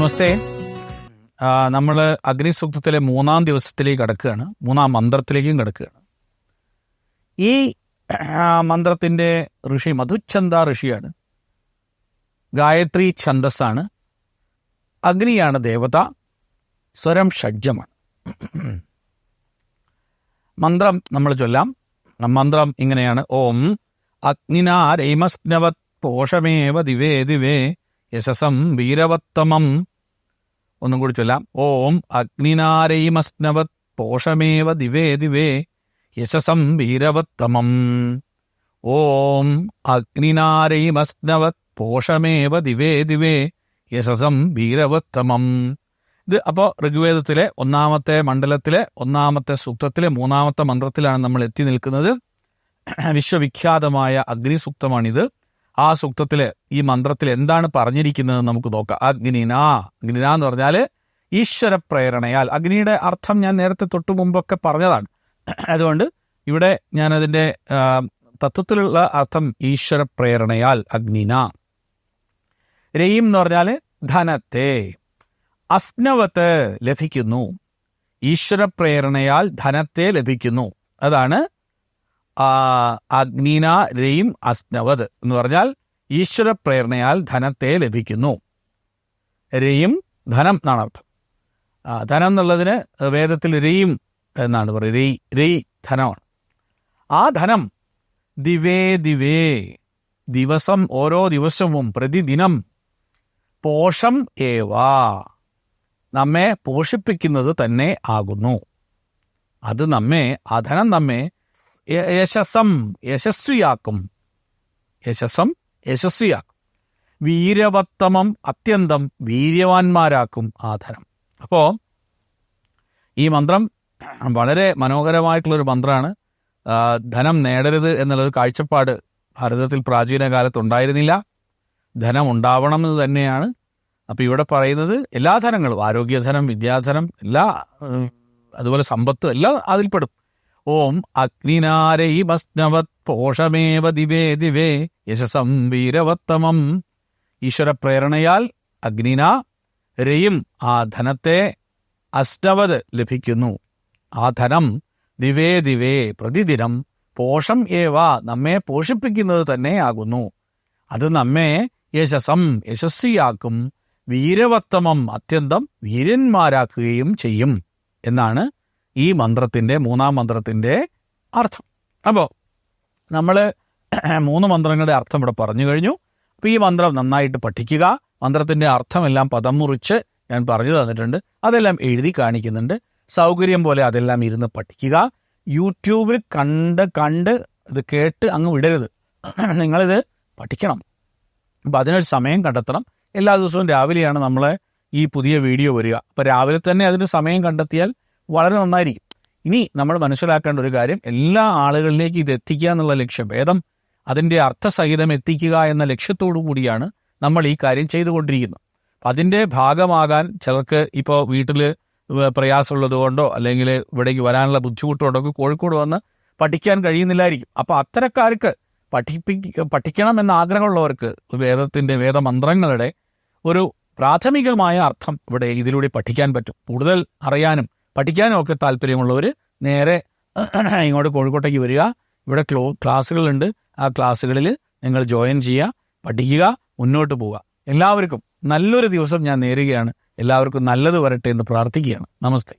നമസ്തേ. നമ്മൾ അഗ്നിസൂക്തത്തിലെ മൂന്നാം ദിവസത്തിലേക്ക് കടക്കുകയാണ്. മൂന്നാം മന്ത്രത്തിലേക്കും കടക്കുകയാണ്. ഈ മന്ത്രത്തിന്റെ ഋഷി മധുച്ഛന്ദ ഋഷിയാണ്. ഗായത്രി ഛന്ദസ്സാണ്. അഗ്നിയാണ് ദേവത. സ്വരം ഷഡ്ജമാണ്. മന്ത്രം നമ്മൾ ചൊല്ലാം. മന്ത്രം ഇങ്ങനെയാണ്. ഓം അഗ്നിനാരൈമസ്നവത് പോഷമേവ ദിവേ ദിവേ യശസം വീരവത്തമം ഒന്നും കൂടി ചൊല്ലാം. ഓം അഗ്നിനാരൈമസ്നവത് പോഷമേവ ദിവേ ദിവേ യശസം വീരവത്തമം. ഓം അഗ്നിനാരൈമസ്നവത് പോഷമേവ ദിവേ ദിവേ യശസം വീരവത്തമം. ഇത് അപ്പോൾ ഋഗ്വേദത്തിലെ ഒന്നാമത്തെ മണ്ഡലത്തിലെ ഒന്നാമത്തെ സൂക്തത്തിലെ മൂന്നാമത്തെ മന്ത്രത്തിലാണ് നമ്മൾ എത്തി നിൽക്കുന്നത്. വിശ്വവിഖ്യാതമായ അഗ്നിസൂക്തമാണിത് ആ സൂക്തത്തിൽ ഈ മന്ത്രത്തിൽ എന്താണ് പറഞ്ഞിരിക്കുന്നത് നമുക്ക് നോക്കാം. അഗ്നിന അഗ്നിന എന്ന് പറഞ്ഞാൽ ഈശ്വര പ്രേരണയാൽ. അഗ്നിയുടെ അർത്ഥം ഞാൻ നേരത്തെ തൊട്ടു മുമ്പൊക്കെ പറഞ്ഞതാണ്. അതുകൊണ്ട് ഇവിടെ ഞാൻ അതിന്റെ തത്വത്തിലുള്ള അർത്ഥം ഈശ്വര പ്രേരണയാൽ അഗ്നിന. രയും എന്ന് പറഞ്ഞാൽ ധനത്തെ അസ്നവത്ത് ലഭിക്കുന്നു. ഈശ്വര പ്രേരണയാൽ ധനത്തെ ലഭിക്കുന്നു. അതാണ് അഗ്നിന രയും അസ്നവത് എന്ന് പറഞ്ഞാൽ ഈശ്വര പ്രേരണയാൽ ധനത്തെ ലഭിക്കുന്നു. രയും ധനം എന്നാണ് അർത്ഥം. ധനം എന്നുള്ളതിന് വേദത്തിൽ രയും എന്നാണ് പറയുന്നത്. രയി രയി ധനമാണ്. ആ ധനം ദിവേ ദിവേ ദിവസം ഓരോ ദിവസവും പ്രതിദിനം പോഷം ഏവാ നമ്മെ പോഷിപ്പിക്കുന്നത് തന്നെ ആകുന്നു. അത് നമ്മെ ആ ധനം നമ്മെ യശസം യശസ്വിയാക്കും. യശസം യശസ്വിയാക്കും. വീരവത്തമം അത്യന്തം വീര്യവാന്മാരാക്കും ആ ധനം അപ്പോ ഈ മന്ത്രം വളരെ മനോഹരമായിട്ടുള്ളൊരു മന്ത്രമാണ് ധനം നേടരുത് എന്നുള്ളൊരു കാഴ്ചപ്പാട് ഭാരതത്തിൽ പ്രാചീന കാലത്ത് ഉണ്ടായിരുന്നില്ല ധനം ഉണ്ടാവണം എന്ന് തന്നെയാണ്. അപ്പൊ ഇവിടെ പറയുന്നത് എല്ലാ ധനങ്ങളും ആരോഗ്യധനം വിദ്യാധനം എല്ലാ അതുപോലെ സമ്പത്തും എല്ലാം അതിൽപ്പെടും. ഓം അഗ്നിനാരൈമസ്നവത് പോഷമേവ ദിവേ ദിവേ യശസം വീരവത്തമം ഈശ്വര പ്രേരണയാൽ അഗ്നിന രയും ആ ധനത്തെ അസ്നവത് ലഭിക്കുന്നു. ആ ധനം ദിവേ ദിവേ പ്രതിദിനം പോഷം ഏവ നമ്മെ പോഷിപ്പിക്കുന്നത് തന്നെ ആകുന്നു. അത് നമ്മെ യശസം യശസ്വിയാക്കും വീരവത്തമം അത്യന്തം വീരന്മാരാക്കുകയും ചെയ്യും എന്നാണ് ഈ മന്ത്രത്തിന്റെ മൂന്നാം മന്ത്രത്തിന്റെ അർത്ഥം. അപ്പോൾ നമ്മൾ മൂന്ന് മന്ത്രങ്ങളുടെ അർത്ഥം ഇവിടെ പറഞ്ഞു കഴിഞ്ഞു. അപ്പോൾ ഈ മന്ത്രം നന്നായിട്ട് പഠിക്കുക. മന്ത്രത്തിന്റെ അർത്ഥമെല്ലാം പദം മുറിച്ച് ഞാൻ പറഞ്ഞു തന്നിട്ടുണ്ട്. അതെല്ലാം എഴുതി കാണിക്കുന്നുണ്ട്. സൗകര്യം പോലെ അതെല്ലാം ഇരുന്ന് പഠിക്കുക. യൂട്യൂബിൽ കണ്ട് കണ്ട് ഇത് കേട്ട് അങ്ങ് വിടരുത്. നിങ്ങളിത് പഠിക്കണം. അപ്പം അതിനൊരു സമയം കണ്ടെത്തണം. എല്ലാ ദിവസവും രാവിലെയാണ് നമ്മളെ ഈ പുതിയ വീഡിയോ വരിക. അപ്പോൾ രാവിലെ തന്നെ അതിന് സമയം കണ്ടെത്തിയാൽ വളരെ നന്നായിരിക്കും. ഇനി നമ്മൾ മനസ്സിലാക്കേണ്ട ഒരു കാര്യം എല്ലാ ആളുകളിലേക്ക് ഇത് എത്തിക്കുക എന്നുള്ള ലക്ഷ്യം വേദം അതിന്റെ അർത്ഥസഹിതം എത്തിക്കുക എന്ന ലക്ഷ്യത്തോടു കൂടിയാണ് നമ്മൾ ഈ കാര്യം ചെയ്തുകൊണ്ടിരിക്കുന്നത്. അതിന്റെ ഭാഗമാകാൻ ചിലർക്ക് ഇപ്പോൾ വീട്ടിൽ പ്രയാസമുള്ളത് കൊണ്ടോ അല്ലെങ്കിൽ ഇവിടേക്ക് വരാനുള്ള ബുദ്ധിമുട്ടുകൊണ്ടോ കോഴിക്കോട് വന്ന് പഠിക്കാൻ കഴിയുന്നില്ലായിരിക്കും. അപ്പോൾ അത്തരക്കാർക്ക് പഠിപ്പി പഠിക്കണം എന്ന ആഗ്രഹമുള്ളവർക്ക് വേദത്തിന്റെ വേദമന്ത്രങ്ങളുടെ ഒരു പ്രാഥമികമായ അർത്ഥം ഇവിടെ ഇതിലൂടെ പഠിക്കാൻ പറ്റും. കൂടുതൽ അറിയാനും പഠിക്കാനും ഒക്കെ താല്പര്യമുള്ളവർ നേരെ ഇങ്ങോട്ട് കോഴിക്കോട്ടേക്ക് വരിക. ഇവിടെ ക്ലോ ക്ലാസ്സുകളുണ്ട്. ആ ക്ലാസ്സുകളിൽ നിങ്ങൾ ജോയിൻ ചെയ്യുക പഠിക്കുക മുന്നോട്ട് പോവുക. എല്ലാവർക്കും നല്ലൊരു ദിവസം ഞാൻ നേരുകയാണ്. എല്ലാവർക്കും നല്ലത് വരട്ടെ എന്ന് പ്രാർത്ഥിക്കുകയാണ്. നമസ്തേ.